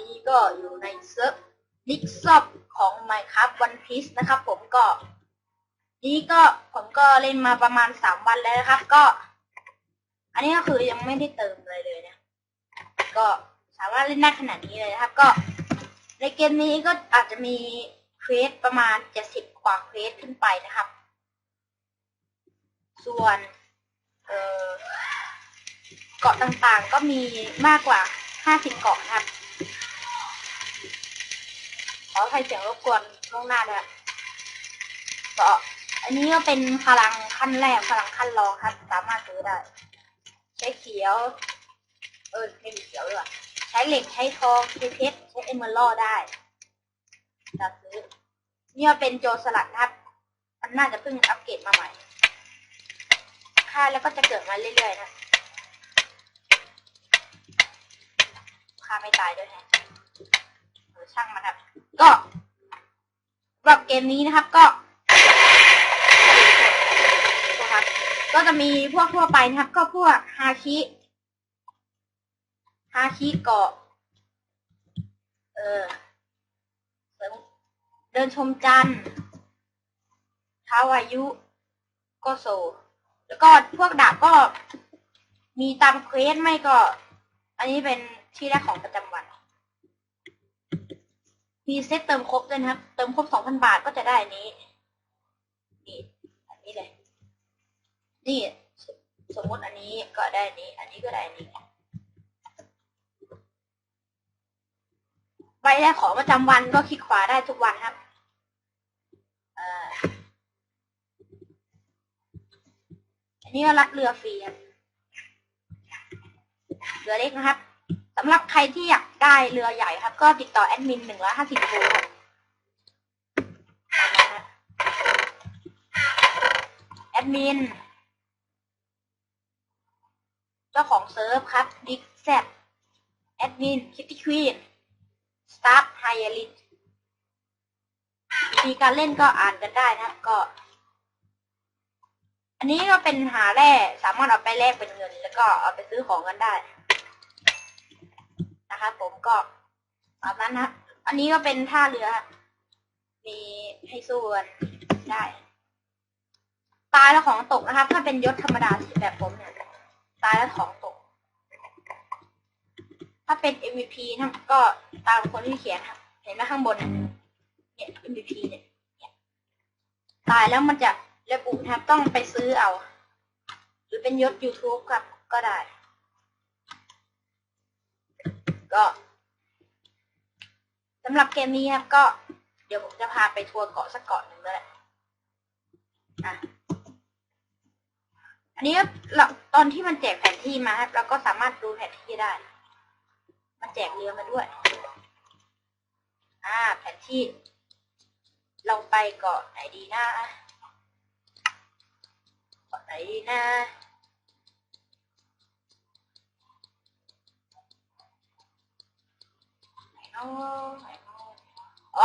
นี้ก็อยู่ในเซิร์ฟนิกซอบของ Minecraft One Piece นะครับ ผมก็ นี้ก็ผมก็เล่นมาประมาณสามวันแล้วนะครับ ก็ อันนี้ก็คือยังไม่ได้เติมอะไรเลยนะก็สามารถเล่นได้ขนาดนี้เลยนะครับ ก็ในเกมนี้ก็อาจจะมีเควสประมาณเจ็ดสิบกว่าเควสขึ้นไปนะครับ ส่วนเออเกาะต่างๆก็มีมากกว่า 50 เกาะนะครับ ขอใครเสียงรบกวนล่วงหน้าด้วยกาะอันนี้ก็เป็นพลังขั้นแรกพลังขั้นรองครับ สามารถซื้อได้ใช้เขียว เออไม่มีเขียวด้วยใช้เหล็กใช้ทองใช้เพชรใช้เอเมอรัลได้จะซื้อนี่ก็เป็นโจรสลัดนะครับ มันน่าจะเพิ่งอัปเกรดมาใหม่ ค่าแล้วก็จะเกิดมาเรื่อยๆนะาไม่ตายด้วยฮะเออช่างมันครับ ก็สำหรับเกมนี้นะครับก็ครับ ก็จะมีพวกทั่วไปนะครับ ก็พวกฮาคิฮาคิเกาะ เออเดินชมจันทร์ท้าวายุก็โซ แล้วก็พวกดาบก็มีตามเควสไม่ก็ อันนี้เป็น ที่แรกของประจำวัน มีเซตเติมครบด้วยนะครับ เติมครบสองพันบาทก็จะได้นี้ นี่อันนี้เลย นี่สมมติอันนี้ก็ได้นี้ อันนี้ก็ได้นี้ ใบแรกของประจำวันก็คลิกขวาได้ทุกวันครับอันนี้ก็รับเรือฟรีครับเรือเล็กนะครับ สำหรับใครที่อยากได้เรือใหญ่ครับ ก็ติดต่อแอดมินหนึ่งร้อยห้าสิบโลครับแอดมิน เจ้าของเซิร์ฟครับดิกแซดแอดมินคิตตี้ควีนสตาร์ทไฮเอลิทมีการเล่นก็อ่านกันได้นะก็ อันนี้ก็เป็นหาแร่สามารถเอาไปแลกเป็นเงิน แล้วก็เอาไปซื้อของกันได้ นะครับผมก็ตามนั้นนะอันนี้ก็เป็นท่าเรือ มีให้สู้กันได้ ตายแล้วของตกนะครับ ถ้าเป็นยศธรรมดาแบบผมเนี่ย ตายแล้วของตก ถ้าเป็น MVP นะก็ตามคนที่เขียนครับ เห็นไหมข้างบนเนี่ย MVP เนี่ยเนี่ยตายแล้วมันจะระบุนะครับต้องไปซื้อเอา หรือเป็นยศ YouTube ครับก็ได้ ก็สำหรับเกมนี้ครับก็ เดี๋ยวผมจะพาไปทัวร์เกาะสักเกาะหนึ่งเลยอะอันนี้เราตอนที่มันแจกแผนที่มาครับเราก็สามารถดูแผนที่ได้ มันแจกเรือมาด้วย อ่า แผนที่ เราไปเกาะไหนดีนะเกาะไหนดีนะ ไหนเนาะไหนเนาะ อ๋อ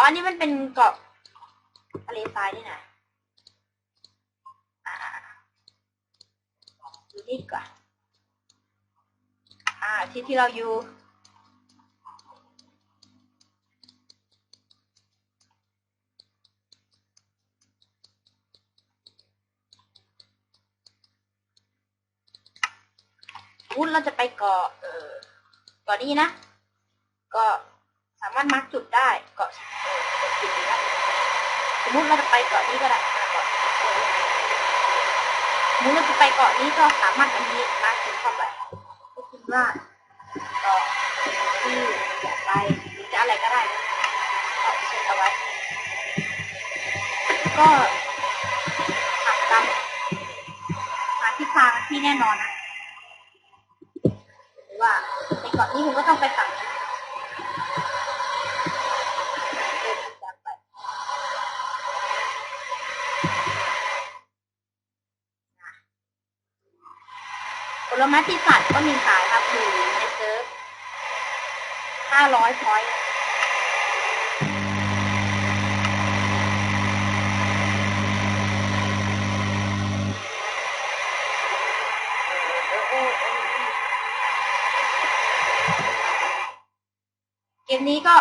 อันนี้มันเป็นเกาะทะเลทรายนี่นะดูนี่กว่าอ่า ที่ที่เราอยู่วุ้นเราจะไปเกาะเออเกาะนี้นะก็ สามารถมาร์กจุดได้เกาะเออกดจุดนี้ได้สมมติเราจะไปเกาะนี้ก็ได้อะเกาะเออสมมติเราจะไปเกาะนี้ก็สามารถอันนี้มาร์กจุดเข้าไปก็คิดว่าเกาะที่อยากไปหรือจะอะไรก็ได้นะก็เช็คเอาไว้ ก็ขับตามหาทิศทางที่แน่นอนนะหรือว่าในเกาะนี้ผมก็ต้องไปฝั่ง ผลไม้ปีศาจก็มีขายครับอยู่ในเซิร์ฟห้าร้อยพอยต์เกมนี้ก็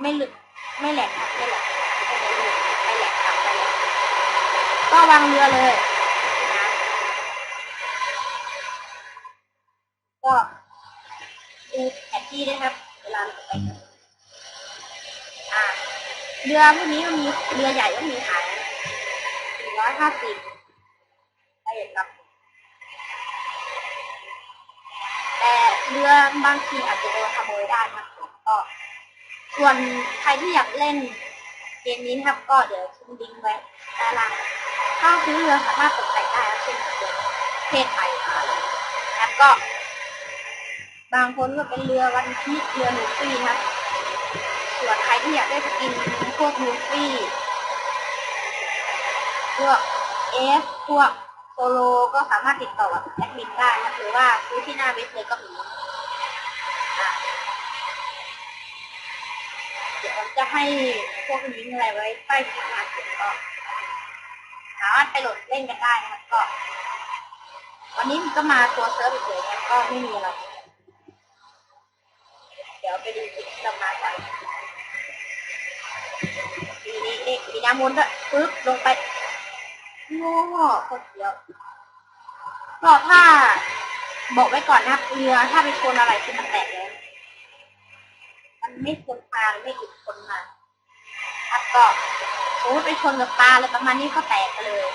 ไม่หลุดไม่แหลกครับไม่แหลกไม่แหลกไม่แหลกครับไม่แหลกก็วางเรือเลย ก็ดูแผนที่ด้วยครับ เวลาเราไปอ่าเรือพวกนี้ก็มีเรือใหญ่ก็มีขายสี่ร้อยห้าสิบได้ครับแต่เรือบางทีอาจจะโดนขโมยได้ครับก็ ส่วนใครที่อยากเล่นเกมนี้นะครับ ก็เดี๋ยวทิ้งลิงก์ไว้ด้านล่างถ้าซื้อเรือสามารถตกแต่งได้เช่นเรือเพศไทยนะครับก็ บางคนก็เป็นเรือวันพีเรือลูฟี่ครับ ส่วนใครที่อยากได้สกินพวกลูฟี่พวกเอฟพวกโซโลก็สามารถติดต่อกับแอดมินได้นะหรือว่าซื้อที่หน้าเว็บเลยก็มีอะเดี๋ยวผมจะให้พวกลิงก์อะไรไว้ใต้คลิปมาถึงก็สามารถไปโหลดเล่นกันได้นะครับก็ วันนี้มันก็มาตัวเซิร์ฟเฉยๆนะก็ไม่มีอะไร ดี๋ยวไปดูคลิปที่เรามากันนี่นี่นี่มีน้ำมนต์ด้วยปึ๊บลงไปง่โคตรเดียวก็ถ้าบอกไว้ก่อนนะครับเรือถ้าไปชนอะไรคือมันแตกเลยมันไม่ชนปลาไม่หยุดชนมาครับก็สมมติไปชนกับปลาอะไรประมาณนี้ก็แตกไปเลย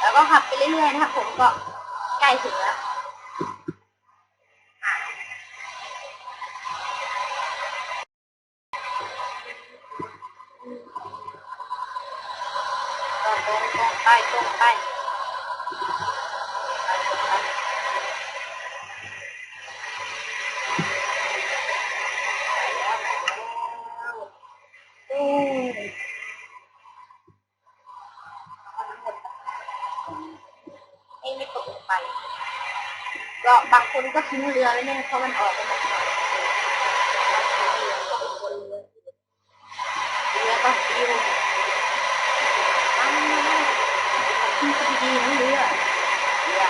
แล้วก็ขับไปเรื่อยๆนะครับผมก็ใกล้ถึงแล้ว คนก็ทิ้งเรือไว้เนี่ยเพราะมันออกไปหมดเลยเรือก็ฟิวตั้งมาคุณจะดีๆนะเรือเรือ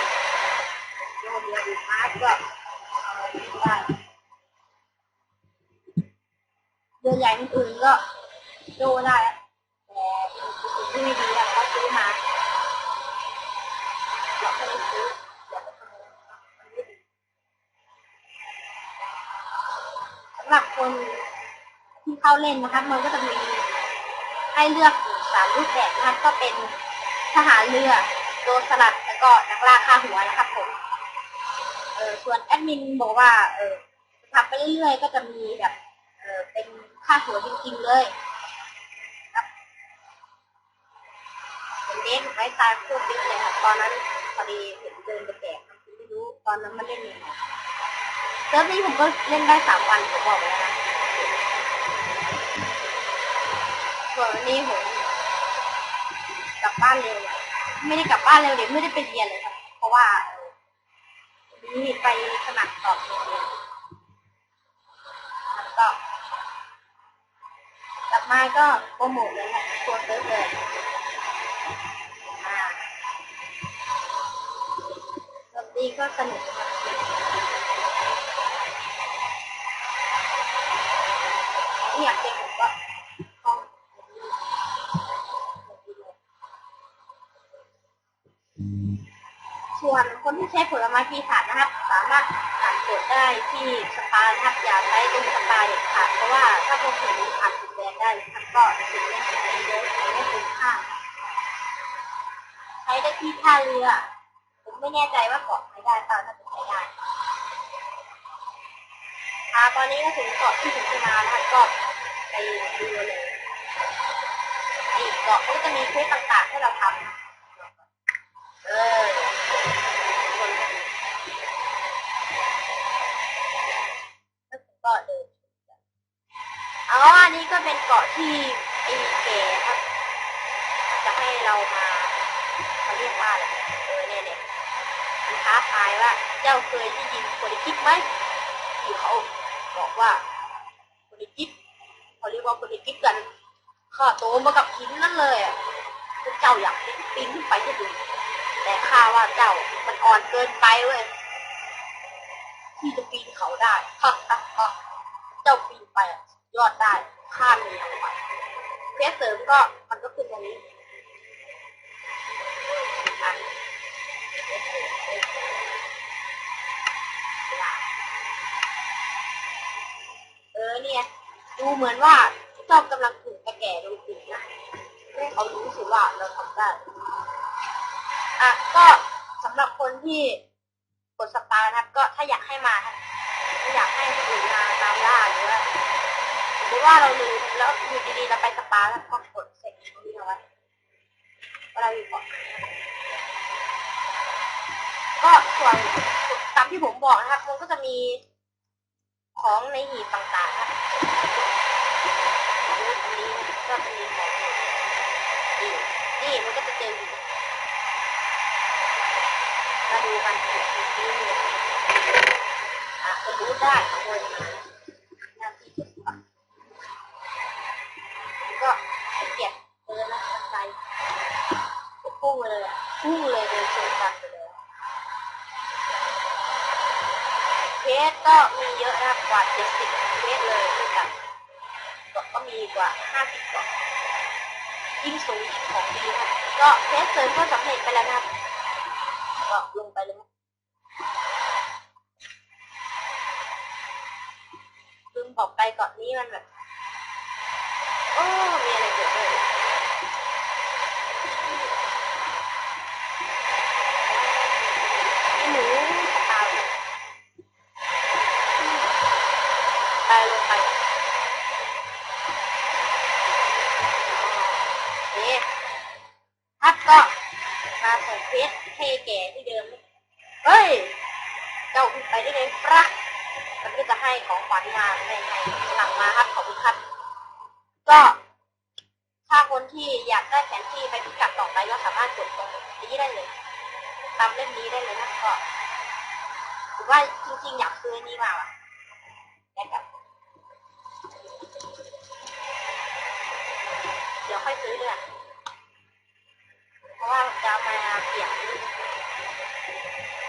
โยนเรืออีกมาก็เอาเรือใหญ่อื่นก็โยนได้แต่ที่ไม่ดีอะเขาซื้อมาเราก็เลยซื้ออย่าไปขโมยมันไม่ดีสำ หรับคนที่เข้าเล่นนะคะมันก็จะมีให้เลือกสามรูปแบบนะครับก็เป็นทหารเรือโดนสลัดแล้วก็นักล่าฆ่าหัวนะครับผมเออส่วนแอดมินบอกว่า เออทำไปเรื่อยๆ ก็จะมีแบบเออเป็นค่าหัวจริงๆเลยครับเป็นเด็กไว้ตายโคตรดิบเลยครับตอนนั้นพอดีเห็นเดินไปแจกไม่รู้ตอนนั้นมันเล่นยังไง เซิร์ฟนี้ผมก็เล่นได้สามวันผมบอกแล้วนะส่วนวันนี้ผมกลับบ้านเร็วอยไม่ได้กลับบ้านเร็วเดี๋ยวไม่ได้ไปเรียนเลยครับ เพราะว่าเออวันนี้ไปสมัครสอบโรงเรียนแล้วก็กลับมาก็โปรโมทเลยนะตัวเซิร์ฟเลยอ่าสวัสดีก็สนุกครับ อยากเรียนผมก็ส่วนคนที่ใช้ผลไม้ปีศาจนะครับ สามารถอ่านกดได้ที่สปานะครับอย่าใช้ตรงสปาเด็ดขาดเพราะว่าถ้าพวกผมผ่านจุดแดงได้นะครับก็จุดแดงจะเยอะไม่คุ้มค่าใช้ได้ที่ท่าเรือ ผมไม่แน่ใจว่าเกาะ อ่าตอนนี้ก็ถึงเกาะที่ผมจะมานะครับก็ไปดูเลยไอ้เกาะก็จะมีเควสต่างๆให้เราทำเออคนแล้วผมก็เดินอ๋ออันนี้ก็เป็นเกาะที่ไอ้แกครับจะให้เรามาเขาเรียกว่าอะไรเออเนี่ยเนี่ยมันท้าทายว่าเจ้าเคยได้ยินคนในคลิปไหมที่เขา บอกว่าคนในคลิปเขาเรียกว่าคนในคลิปกันข้าโตมากับหินนั่นเลยอะเจ้าอยากปีนขึ้นไปให้ดูแต่ข้าว่าเจ้ามันอ่อนเกินไปเว้ยที่จะปีนเขาได้ฮ่าฮ่าฮ่าเจ้าปีนไปยอดได้ข้ามเลยทั้งวันเควสเสริมก็มันก็ขึ้นตรงนี้อะ ดูเหมือนว่าเจ้ากำลังถูกกระแก่โดนตีนะให้เขารู้สิว่าเราทำได้ อะก็สำหรับคนที่กดสตาร์นะครับ ก็ถ้าอยากให้มาถ้าอยากให้คนอื่นมาตามล่าหรือว่าสมมติว่าเราลืมแล้วอยู่ดีๆเราไปสปาแล้วก็กดเสร็จตรงนี้เอาไว้เวลาอยู่ก่อนก็ส่วนตามที่ผมบอกนะครับ มันก็จะมีของในหีบต่างๆนะครับ นนี้ก็มีของนี่นี่มันก็จะเจออยู่มาดูกันอีกทีนึงอะดูได้ขโมยมาหน้าที่สุดก่อนก็เก็บเดินนะกันไปพุ่งเลยอะพุ่งเลยเดินชนกันไปเลยเพจก็มีเยอะนะครับกว่าเจ็ดสิบเพจเลยด้วยกัน ดีกว่า 50กว่ายิ่งสูงยิ่งของดีค่ะก็เทสเสริมก็สำเร็จไปแล้วนะก็ลงไปเลยลืมบอกไปก่อนนี้มันแบบโอ้มีอะไรเกิดขึ้น ในในหลังมาครับขอบคุณครับ ก็ถ้าคนที่อยากได้แผนที่ไปพิกัดต่อไปก็สามารถกดตรงนี้ได้เลยตามเล่มนี้ได้เลยนะก็หรือว่าจริงๆ อยากซื้อนี้มาอะได้ครับเดี๋ยวค่อยซื้อเดือนเพราะว่าผมจะมาเปลี่ยน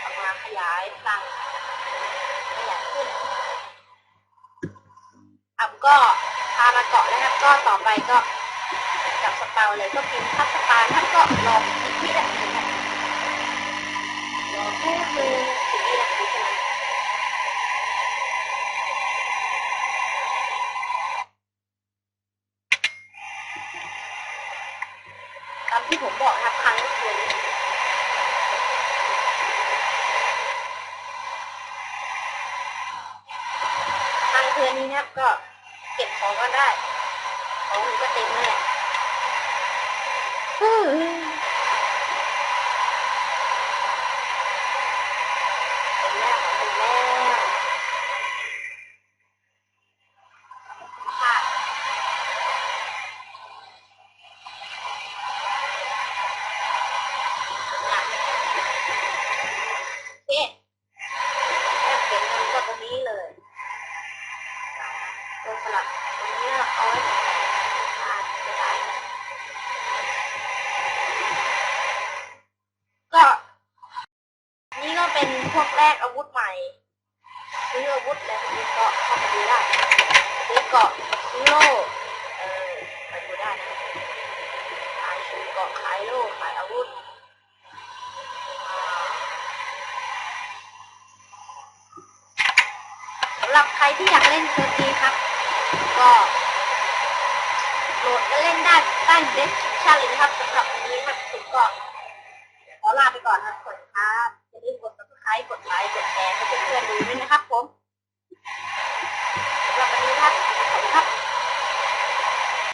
เอามาขยายรัง ก็พามาเกาะแล้วครับ ก็ต่อไปก็จับสปาเลยก็พิมพ์ทับสปาท่านก็รอสิบวินาทีครับรอแค่คือสิบวินาทีนั้นตามที่ผมบอกนะครับครั้งคือทางเทือนี้นะครับก็ เก็บของก็ได้ ของมันก็เต็มนั่นแหละอื้อเต็มแล้วเต็มแล้วค่ะโอเคแล้วเก็บเงินก็ตรงนี้เลย ตัวสลับตรงนี้เราเอาไว้อ่านไม่ได้ก็ นี่ก็เป็นพวกแรกอาวุธใหม่ซื้ออาวุธอะไรพวกนี้ก็เข้าไปดูได้ซื้อเกาะซื้อโล่เออไปดูได้นะขายซื้อ เกาะขายโล่ขายอาวุธสำหรับใครที่อยากเล่นเซิร์ฟนี้ครับ ก็โหลดและเล่นได้ใต้เดสคริปชั่นเลยนะครับสำหรับวันนี้ครับผมก็ขอลาไปก่อนนะครับสวัสดีครับอย่าลืมกด subscribe กดไลค์กดแชร์ให้เพื่อนๆดูด้วยนะครับผม